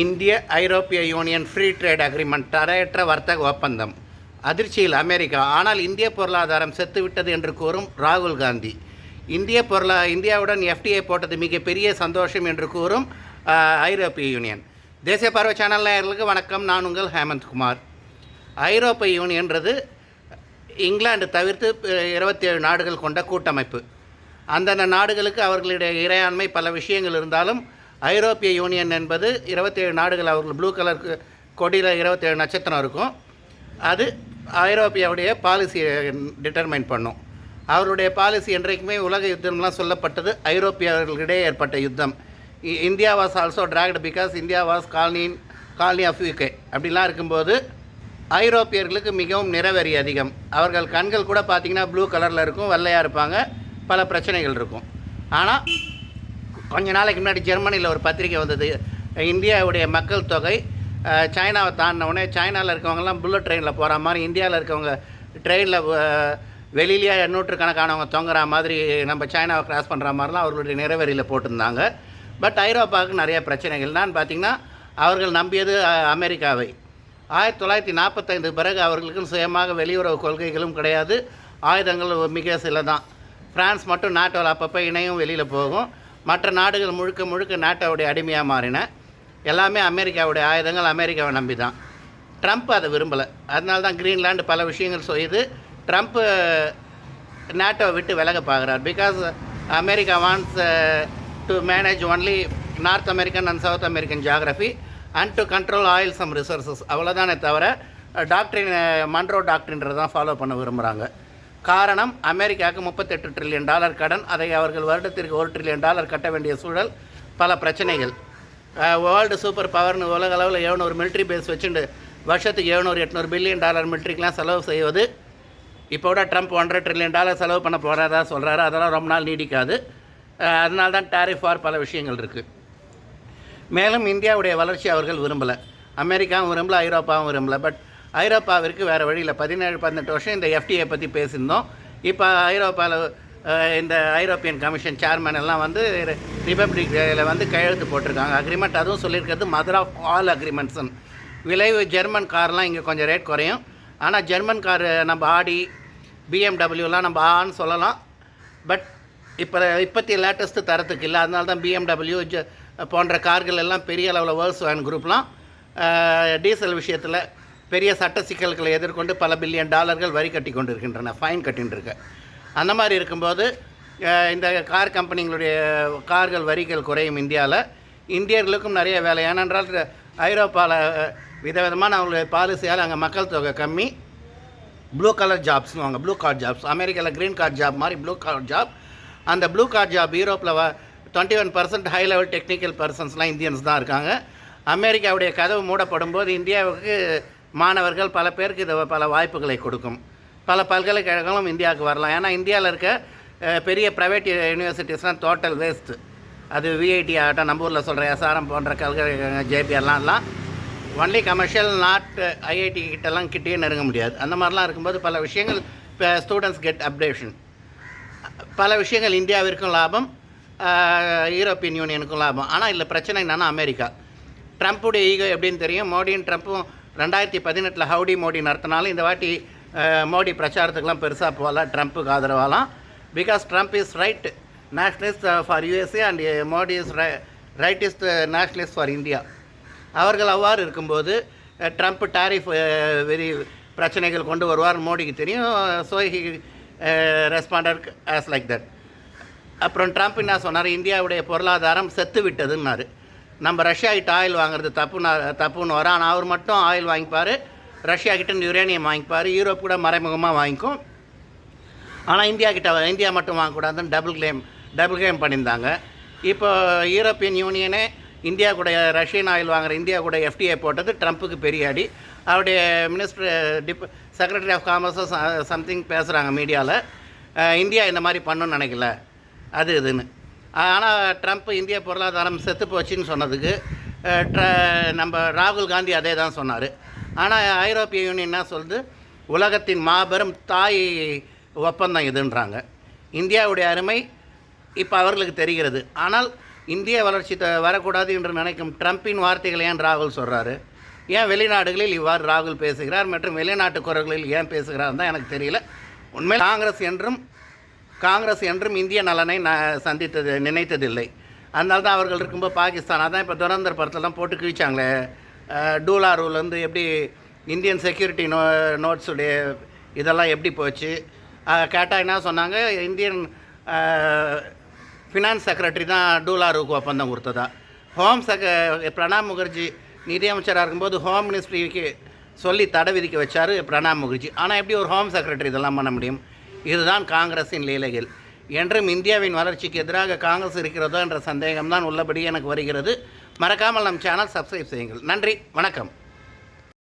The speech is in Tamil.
இந்திய ஐரோப்பிய யூனியன் ஃப்ரீ ட்ரேட் அக்ரிமெண்ட் தடையற்ற வர்த்தக ஒப்பந்தம். அதிர்ச்சியில் அமெரிக்கா ஆனால் இந்திய பொருளாதாரம் செத்துவிட்டது என்று கூறும் ராகுல் காந்தி. இந்திய பொருளா இந்தியாவுடன் எஃப்டிஏ போட்டது மிகப்பெரிய சந்தோஷம் என்று கூறும் ஐரோப்பிய யூனியன். தேசிய பார்வை சேனல் நேயர்களுக்கு வணக்கம். நான் உங்கள் ஹேமந்த் குமார். ஐரோப்பிய யூனியன்றது இங்கிலாந்து தவிர்த்து இருபத்தி ஏழு நாடுகள் கொண்ட கூட்டமைப்பு. அந்தந்த நாடுகளுக்கு அவர்களுடைய இறையாண்மை பல விஷயங்கள் இருந்தாலும் ஐரோப்பிய யூனியன் என்பது இருபத்தேழு நாடுகள் அவர்கள் ப்ளூ கலர் கொடியில் இருபத்தேழு நட்சத்திரம் இருக்கும். அது ஐரோப்பியாவுடைய பாலிசியை டிட்டர்மைன் பண்ணும். அவருடைய பாலிசி என்றைக்குமே உலக யுத்தம்லாம் சொல்லப்பட்டது ஐரோப்பியர்களிடையே ஏற்பட்ட யுத்தம். இ- India was also dragged because India was colony colony of UK அப்படிலாம் இருக்கும்போது ஐரோப்பியர்களுக்கு மிகவும் நிறவெறி அதிகம். அவர்கள் கண்கள் கூட பார்த்திங்கன்னா ப்ளூ கலரில் இருக்கும் வெள்ளையாக இருப்பாங்க பல பிரச்சனைகள் இருக்கும். ஆனால் கொஞ்ச நாளைக்கு முன்னாடி ஜெர்மனியில் ஒரு பத்திரிக்கை வந்தது. இந்தியாவுடைய மக்கள் தொகை சைனாவை தாண்டின உடனே சைனாவில் இருக்கவங்கலாம் புல்லட் ட்ரெயினில் போகிற மாதிரி இந்தியாவில் இருக்கவங்க ட்ரெயினில் வெளியிலேயே நூற்றுக்கணக்கானவங்க தொங்குற மாதிரி நம்ம சைனாவை கிராஸ் பண்ணுற மாதிரிலாம் அவர்களுடைய நிறைவேறியில் போட்டிருந்தாங்க. பட் ஐரோப்பாவுக்கு நிறைய பிரச்சனைகள். நான் பார்த்திங்கன்னா அவர்கள் நம்பியது அமெரிக்காவை. ஆயிரத்தி தொள்ளாயிரத்தி நாற்பத்தைந்து பிறகு அவர்களுக்கும் சுயமாக வெளியுறவு கொள்கைகளும் கிடையாது. ஆயுதங்கள் மிக சில தான் ஃப்ரான்ஸ் மட்டும் நாட்டோவில் அப்பப்போ இணையும் வெளியில் போகும். மற்ற நாடுகள் முழுக்க முழுக்க நாட்டோடைய அடிமையாக மாறின. எல்லாமே அமெரிக்காவுடைய ஆயுதங்கள் அமெரிக்காவை நம்பி தான் ட்ரம்ப் அதை விரும்பலை. அதனால தான் கிரீன்லாண்டு பல விஷயங்கள் செய்து ட்ரம்ப்பு நேட்டோவை விட்டு விலக பார்க்குறார். Because America wants to manage only North American and South American geography and to control oil some resources அவ்வளோதானே தவிர டாக்டரின் மன்ரோ டாக்டரின்றதான் ஃபாலோ பண்ண விரும்புகிறாங்க காரணம் அமெரிக்காவுக்கு முப்பத்தெட்டு ட்ரில்லியன் டாலர் கடன். அதை அவர்கள் வருடத்திற்கு ஒரு ட்ரில்லியன் டாலர் கட்ட வேண்டிய சூழல் பல பிரச்சனைகள். வேர்ல்டு சூப்பர் பவர்னு உலக அளவில் எழுநூறு மிலிட்ரி பேஸ் வச்சுட்டு வருஷத்துக்கு எழுநூறு எட்நூறு பில்லியன் டாலர் மிலிட்ரிக்கெலாம் செலவு செய்வது. இப்போ கூட ட்ரம்ப் ஒன்றரை ட்ரில்லியன் டாலர் செலவு பண்ண போகிறதா சொல்கிறாரு அதெல்லாம் ரொம்ப நாள் நீடிக்காது. அதனால தான் டேரிஃப் வார் பல விஷயங்கள் இருக்குது மேலும் இந்தியாவுடைய வளர்ச்சி அவர்கள் விரும்பலை. அமெரிக்காவும் விரும்பல ஐரோப்பாவும் விரும்பல. பட் ஐரோப்பாவிற்கு வேறு வழியில் பதினேழு பதினெட்டு வருஷம் இந்த எஃப்டிஏ பற்றி பேசியிருந்தோம். இப்போ ஐரோப்பாவில் இந்த ஐரோப்பியன் கமிஷன் சேர்மன் எல்லாம் வந்து ரிபப்ளிக் டேயில் வந்து கையெழுத்து போட்டிருக்காங்க. அக்ரிமெண்ட் அதுவும் சொல்லியிருக்கிறது மதர் ஆஃப் ஆல் அக்ரிமெண்ட்ஸுன்னு விளைவு ஜெர்மன் கார்லாம் இங்கே கொஞ்சம் ரேட் குறையும். ஆனால் ஜெர்மன் கார் நம்ம ஆடி பிஎம்டபிள்யூலாம் நம்ம ஆன்னு சொல்லலாம். பட் இப்போ இப்போத்திய லேட்டஸ்ட்டு தரத்துக்கு இல்லை. அதனால தான் பிஎம்டபிள்யூ போன்ற கார்கள் எல்லாம் பெரிய அளவில் வேர்ல்ஸ் வேன் குரூப்லாம் டீசல் விஷயத்தில் பெரிய சட்ட சிக்கல்களை எதிர்கொண்டு பல பில்லியன் டாலர்கள் வரி கட்டி கொண்டு இருக்கின்றன ஃபைன் கட்டின்ருக்கு அந்த மாதிரி இருக்கும்போது இந்த கார் கம்பெனிகளுடைய கார்கள் வரிகள் குறையும் இந்தியாவில் இந்தியர்களுக்கும் நிறைய வேலை. ஏனென்றால் ஐரோப்பாவில் விதவிதமான அவங்களுடைய பாலிசியால் அங்கே மக்கள் தொகை கம்மி. ப்ளூ கலர் ஜாப்ஸ்னுவாங்க ப்ளூ கார்ட் ஜாப்ஸ் அமெரிக்காவில் க்ரீன் கார்ட் ஜாப் மாதிரி ப்ளூ கார்ட் ஜாப் அந்த ப்ளூ கார்ட் ஜாப் யூரோப்பில் twenty one percent high level technical பர்சன்ஸ்லாம் Indians தான் இருக்காங்க. அமெரிக்காவுடைய கதவு மூடப்படும் போது இந்தியாவுக்கு மாணவர்கள் பல பேருக்கு இது பல வாய்ப்புகளை கொடுக்கும். பல பல்கலைக்கழகங்களும் இந்தியாவுக்கு வரலாம். ஏன்னா இந்தியாவில் இருக்க பெரிய ப்ரைவேட் யூனிவர்சிட்டிஸ்லாம் டோட்டல் வேஸ்ட்டு அது விஐடி ஆகட்டும் நம்ம ஊரில் சொல்கிற எஸ்ஆர்எம் போன்ற கல்கலைக்கழகம் ஜேபிஆர்லாம்லாம் ஒன்லி கமர்ஷியல் நாட் ஐஐடி கிட்டலாம் கிட்டேயே நெருங்க முடியாது. அந்த மாதிரிலாம் இருக்கும்போது பல விஷயங்கள் இப்போ ஸ்டூடெண்ட்ஸ் கெட் அப்டேஷன் பல விஷயங்கள் இந்தியாவிற்கும் லாபம் யூரோப்பியன் யூனியனுக்கும் லாபம். ஆனால் இதில் பிரச்சனை என்னன்னா அமெரிக்கா. ட்ரம்ப்புடைய ஈகோ எப்படின்னு தெரியும்? மோடியும் ட்ரம்ப்பும் ரெண்டாயிரத்தி பதினெட்டில் ஹவுடி மோடி நடத்தினாலும் இந்த வாட்டி மோடி பிரச்சாரத்துக்கெலாம் பெருசாக போகலாம் ட்ரம்ப்புக்கு ஆதரவாலாம். Because Trump is right nationalist for USA and Modi is right is nationalist for India அவர்கள் அவ்வாறு இருக்கும்போது ட்ரம்ப் டாரிஃப் வெரி பிரச்சனைகள் கொண்டு வருவார் மோடிக்கு தெரியும். So he responded as like that அப்புறம் ட்ரம்ப் என்ன சொன்னார்? இந்தியாவுடைய பொருளாதாரம் செத்து விட்டதுன்னாரு நம்ம ரஷ்யாக்கிட்ட ஆயில் வாங்குறது தப்புன்னு தப்புன்னு வரும். ஆனால் அவர் மட்டும் ஆயில் வாங்கிப்பார். ரஷ்யாக்கிட்ட யுரேனியம் வாங்கிப்பார். யூரோப் கூட மறைமுகமாக வாங்கிக்கும். ஆனால் இந்தியா கிட்ட இந்தியா மட்டும் வாங்கக்கூடாதுன்னு டபுள் கிளைம் டபுள் கிளைம் பண்ணியிருந்தாங்க. இப்போ யூரோப்பியன் யூனியனே இந்தியா கூட ரஷ்யன் ஆயில் வாங்குற இந்தியா கூட எஃப்டிஏ போட்டது ட்ரம்ப்புக்கு பெரிய அடி. அவருடைய மினிஸ்டர் டிப் செக்ரட்டரி ஆஃப் காமர்ஸோ சம்திங் பேசுகிறாங்க மீடியாவில் இந்தியா இந்த மாதிரி பண்ணணும்னு நினைக்கல. அது இதுன்னு. ஆனால் ட்ரம்ப் இந்திய பொருளாதாரம் செத்து போச்சுன்னு சொன்னதுக்கு நம்ம ராகுல் காந்தி அதே தான் சொன்னார். ஆனால் ஐரோப்பிய யூனியன்னா சொல்லுது? உலகத்தின் மாபெரும் தாய் ஒப்பந்தம் இதுன்றாங்க. இந்தியாவுடைய அருமை இப்போ அவர்களுக்கு தெரிகிறது. ஆனால் இந்திய வளர்ச்சி த வரக்கூடாது என்று நினைக்கும் ட்ரம்பின் வார்த்தைகளை ஏன் ராகுல் சொல்கிறாரு ஏன் வெளிநாடுகளில் இவ்வாறு ராகுல் பேசுகிறார் மற்றும் வெளிநாட்டு குரல்களில் ஏன் பேசுகிறார் தான் எனக்கு தெரியல. உண்மையில் காங்கிரஸ் என்றும் காங்கிரஸ் என்றும் இந்திய நலனை ந சந்தித்தது நினைத்ததில்லை. அதனால தான் அவர்கள் இருக்கும்போது பாகிஸ்தான் அதான் இப்போ துரந்தர் படத்தெல்லாம் போட்டு கிழிச்சாங்களே. டூலா ரூல் வந்து எப்படி இந்தியன் செக்யூரிட்டி நோ நோட்ஸுடைய இதெல்லாம் எப்படி போச்சு? கேட்டால் என்ன சொன்னாங்க இந்தியன் ஃபினான்ஸ் செக்ரட்டரி தான் டூலாருக்கு ஒப்பந்தம் கொடுத்ததா. ஹோம் செக பிரணாப் முகர்ஜி நிதியமைச்சராக இருக்கும்போது ஹோம் மினிஸ்ட்ரிக்கு சொல்லி தடை விதிக்க வச்சார் பிரணாப் முகர்ஜி. ஆனால் எப்படி ஒரு ஹோம் செக்ரட்டரி இதெல்லாம் பண்ண முடியும்? இதுதான் காங்கிரஸின் லீலைகள். என்றும் இந்தியாவின் வளர்ச்சிக்கு எதிராக காங்கிரஸ் இருக்கிறதோ என்ற சந்தேகம்தான் உள்ளபடி எனக்கு வருகிறது. மறக்காமல் நம் சேனல் சப்ஸ்கிரைப் செய்யுங்கள். நன்றி வணக்கம்.